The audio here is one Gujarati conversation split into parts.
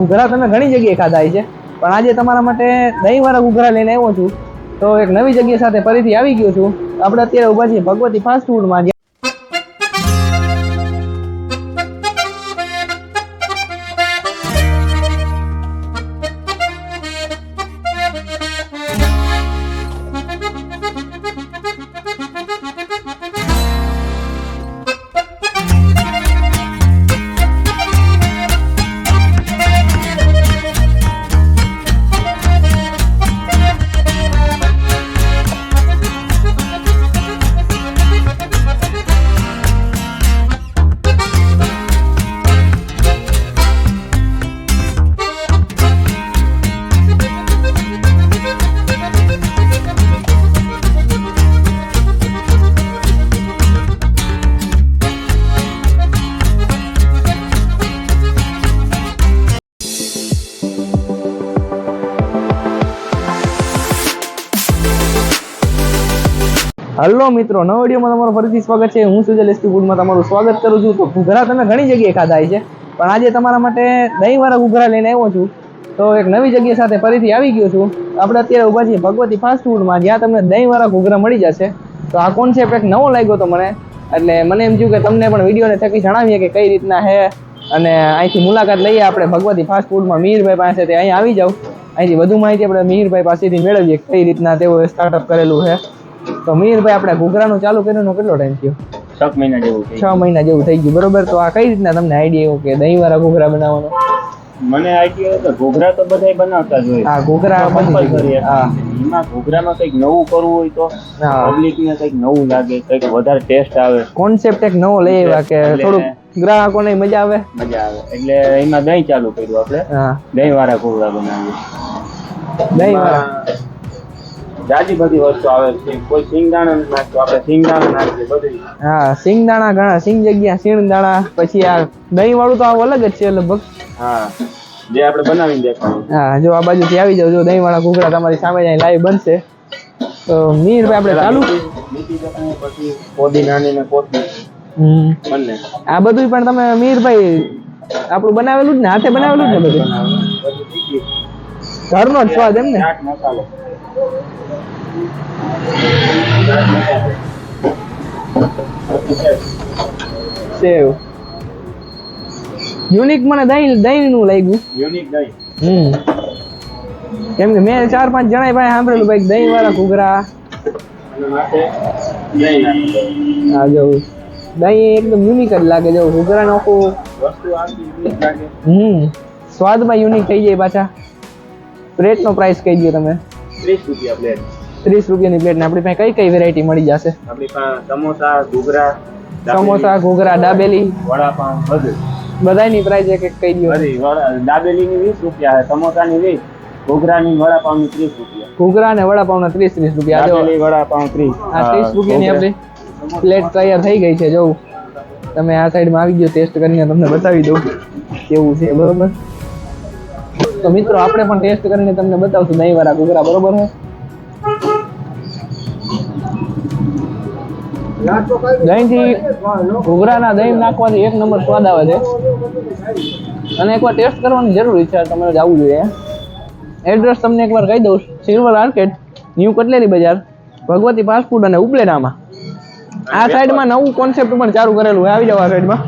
ઘૂઘરા તમે ઘણી જગ્યાએ ખાધા છે. પણ આજે તમારા માટે દહીં વાળા ઘૂઘરા લઈને આવ્યો છું. તો એક નવી જગ્યા સાથે ફરીથી આવી ગયો છું. આપણે અત્યારે ઊભા છીએ ભગવતી ફાસ્ટ ફૂડમાં હલો મિત્રો, નવો વિડીયોમાં તમારું ફરીથી સ્વાગત છે. હું સુજલ એસટી ફૂડમાં તમારું સ્વાગત કરું છું. તો ઘૂઘરા તમે ઘણી જગ્યાએ ખાધા છે. પણ આજે તમારા માટે દહીંવાળા ઘૂઘરા લઈને આવ્યો છું. તો એક નવી જગ્યા સાથે ફરીથી આવી ગયો છું. આપણે અત્યારે ઊભા છીએ ભગવતી ફાસ્ટ ફૂડમાં જ્યાં તમને દહીંવાળા ઘૂઘરા મળી જશે. તો આ કોન્સેપ્ટ એક નવો લાગ્યો તો મને. એટલે મને એમ થયું કે તમને પણ વિડીયોને થકી જણાવીએ કે કઈ રીતના હે અને અહીંથી મુલાકાત લઈએ આપણે ભગવતી ફાસ્ટ ફૂડમાં મિહિરભાઈ પાસે તે આવી જાઉં અહીંથી વધુ માહિતી આપણે મિહિરભાઈ પાસેથી મેળવીએ કઈ રીતના તેઓએ સ્ટાર્ટઅપ કરેલું છે. તો મિહિરભાઈ આપણે ઘૂઘરાનું ચાલુ કર્યું કેટલો ટાઈમ થયો? છ મહિના જેવું છ મહિના જેવું થઈ ગયું. બરોબર તો આ કઈ રીતના તમને આઈડિયા આવ્યો કે દહીં વાળા ઘૂઘરા બનાવવાનો? મને આઈડિયા હતો ઘોઘરા તો બધા બનાવતા જ હોય. હા ઘોઘરા Compulsory હા. એમાં ઘોઘરામાં કંઈક નવું કરવું હોય તો હા. પબ્લિક ને કંઈક નવું લાગે કંઈક વધારે ટેસ્ટ આવે. કોન્સેપ્ટ એક નવો લઈ આવ્યા કે થોડુંક ગ્રાહકોને મજા આવે? મજા આવે. એટલે એમાં દહીં ચાલુ કર્યું આપણે. દહીં વાળા ઘોઘરા બનાવીએ. દહીં વાળા જાજી બધી વસ્તુ આવે છે કોઈ સિંગદાણા નથી આપણે સિંગદાણા નાખીએ બધી. હા સિંગદાણા ઘણા સિંગ જગ્યા સિંગદાણા પછી આ દહીં વાળું તો આવું અલગ જ છે લગભગ. હા જે આપણે બનાવીને દેખાડું. હા જો આ બાજુથી આવી જાવ જો દહીં વાળા ઘૂઘરા તમારી સામે જાય લાઈવ બનશે. તો મીરભાઈ આપણે ચાલુ. પછી પોદીનાની ને કોથમીર. હમ. બંને. આ બધું પણ તમે મીરભાઈ આપણું બનાવેલું જ ને હાથે બનાવેલું જ ને બધું? ઘરનો જ સ્વાદ એમ ને? મસાલો. સેવ. યુનિક મને દહીં દહીં નું લાગ્યું. યુનિક દહીં. હમ. કેમ કે મેં ચાર પાંચ જણા ભાઈ સાંભળેલું ભાઈ દહીં વાળા ઘૂઘરા. હા જો દહીં એકદમ યુનિક જ લાગે જો ઘૂઘરા નાખું. હમ. સ્વાદમાં યુનિક થઈ જાય પાછા. પ્લેટનો પ્રાઇસ કહી દો તમે. ત્રીસ રૂપિયા પ્લેટ ત્રીસ રૂપિયાની પ્લેટ ને આપણી પાસે કઈ કઈ વેરાયટી મળી જશે? આપણી પાસે સમોસા ઘૂઘરા સમોસા ઘૂઘરા દાબેલી. વડાપાઉં બધું. બધાની પ્રાઇસ એક એક કહી દો. બધી દાબેલીની વીસ રૂપિયા છે સમોસાની વીસ ઘૂઘરાની વડાપાઉંની ત્રીસ રૂપિયા. ઘૂઘરા અને વડાપાઉંના ત્રીસ ત્રીસ રૂપિયા. જો દાબેલી વડાપાઉં ત્રીસ. આ ત્રીસ રૂપિયાની આપણી પ્લેટ તૈયાર થઈ ગઈ છે જોવું તમે આ સાઈડમાં આવી ગયો ટેસ્ટ કરીને તમને બતાવી દઉં. કેવું છે બરોબર? તો મિત્રો આપણે પણ ટેસ્ટ કરીને તમને બતાવશું દહીં વાળા ઘૂઘરા બરોબર છે? દહીંથી ઘૂઘરાના દહીં નાખવાથી એક નંબર સ્વાદ આવે છે. અને એકવાર ટેસ્ટ કરવાની જરૂર છે તમારે જવું જોઈએ. એડ્રેસ તમને એકવાર કહી દઉં સિલ્વર આર્કેટ ન્યૂ કટલેરી બજાર ભગવતી ફાસ્ટ ફૂડ અને ઉપલેટામાં. આ સાઈડમાં નવું કોન્સેપ્ટ પણ ચાલુ કરેલું હોય આવી જાવ આ સાઈડમાં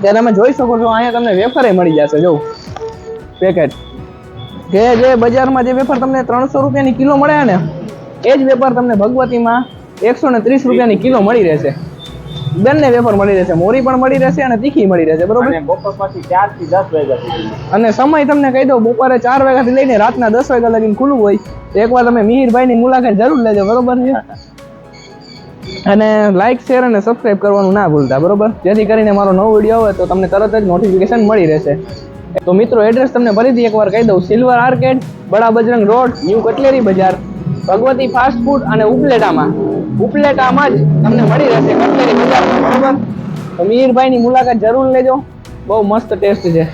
ત્યારે તમે જોઈ શકો છો અહીંયા તમને વેફરે મળી જશે જો પેકેટ કે જે બજારમાં જે વેફર તમને ત્રણસો રૂપિયાની કિલો મળે ને એ જ વેપાર તમને ભગવતીમાં એકસો ને ત્રીસ રૂપિયાની કિલો મળી રહેશે. બંને વેફર મળી રહેશે. મોરી પણ મળી રહેશે અને તીખી મળી રહેશે. બરોબર? અને બપોર પછી ચારથી દસ વાગ્યા અને સમય તમને કહી દઉં બપોરે ચાર વાગ્યાથી લઈને રાતના દસ વાગ્યા લગીને ખુલ્લું હોય. તો એકવાર તમે મિહિરભાઈની મુલાકાત જરૂર લેજો. બરોબર છે? અને લાઈક શેર અને સબસ્ક્રાઇબ કરવાનું ના ભૂલતા. બરોબર? જેથી કરીને મારો નવો વીડિયો આવે તો તમને તરત જ નોટિફિકેશન મળી રહેશે. તો મિત્રો એડ્રેસ તમને ફરીથી એકવાર કહી દઉં. સિલ્વર આર્કેડ બડા બજરંગ રોડ, ન્યૂ કટલેરી બજાર. ભગવતી ફાસ્ટ ફૂડ અને ઉપલેટામાં. ઉપલેટામાં જ તમને મળી રહેશે કટલેરી બજાર. બરોબર? તો મિહિરભાઈની મુલાકાત જરૂર લેજો. બહુ મસ્ત ટેસ્ટ છે.